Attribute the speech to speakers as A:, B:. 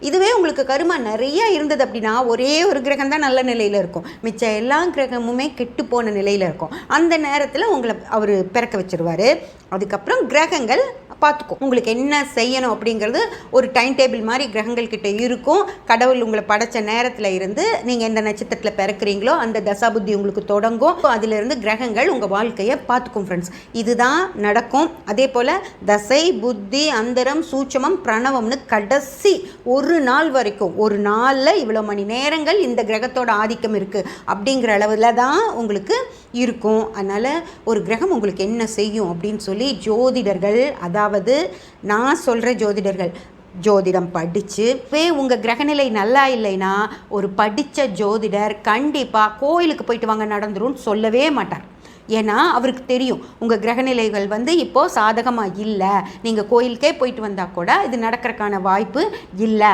A: இதுவே உங்களுக்கு கருமா நிறைய இருந்தது அப்படின்னா ஒரே ஒரு கிரகம் தான் நல்ல நிலையில் இருக்கும். மிச்ச எல்லா கிரகமுமே கெட்டு போன நிலையில் இருக்கும். அந்த நேரத்தில் உங்களை அவர் பிறக்க வச்சுருவார். அதுக்கப்புறம் கிரகங்கள் பார்த்துக்கும் உங்களுக்கு என்ன செய்யணும் அப்படிங்கிறது ஒரு டைம் டேபிள் மாதிரி கிரகங்கள் கிட்ட இருக்கும். கடவுள் உங்களை படைச்ச நேரத்தில் இருந்து நீங்கள் எந்த நட்சத்திரத்தில் பிறக்கிறீங்களோ அந்த தசாபுத்தி உங்களுக்கு தொடங்கும். அதிலிருந்து கிரகங்கள் உங்கள் வாழ்க்கையை பார்த்துக்கும் ஃப்ரெண்ட்ஸ் இதுதான் நடக்கும். அதே போல் தசை புத்தி அந்தரம் சூட்சமம் பிரணவம்னு கடைசி ஒரு நாள் வரைக்கும் ஒரு நாளில் இவ்வளோ மணி நேரங்கள் இந்த கிரகத்தோட ஆதிக்கம் இருக்குது அப்படிங்கிற அளவில் தான் உங்களுக்கு இருக்கும். அதனால் ஒரு கிரகம் உங்களுக்கு என்ன செய்யும் அப்படின்னு சொல்லி ஜோதிடர்கள் அதாவது நான் சொல்கிற ஜோதிடர்கள் ஜோதிடம் படித்து வே உங்கள் கிரகநிலை நல்லா இல்லைன்னா ஒரு படித்த ஜோதிடர் கண்டிப்பாக கோயிலுக்கு போயிட்டு வாங்க நடந்துரும்னு சொல்லவே மாட்டார். ஏன்னா அவருக்கு தெரியும் உங்கள் கிரகநிலைகள் வந்து இப்போது சாதகமாக இல்லை. நீங்கள் கோயிலுக்கே போயிட்டு வந்தால் கூட இது நடக்கிறதுக்கான வாய்ப்பு இல்லை.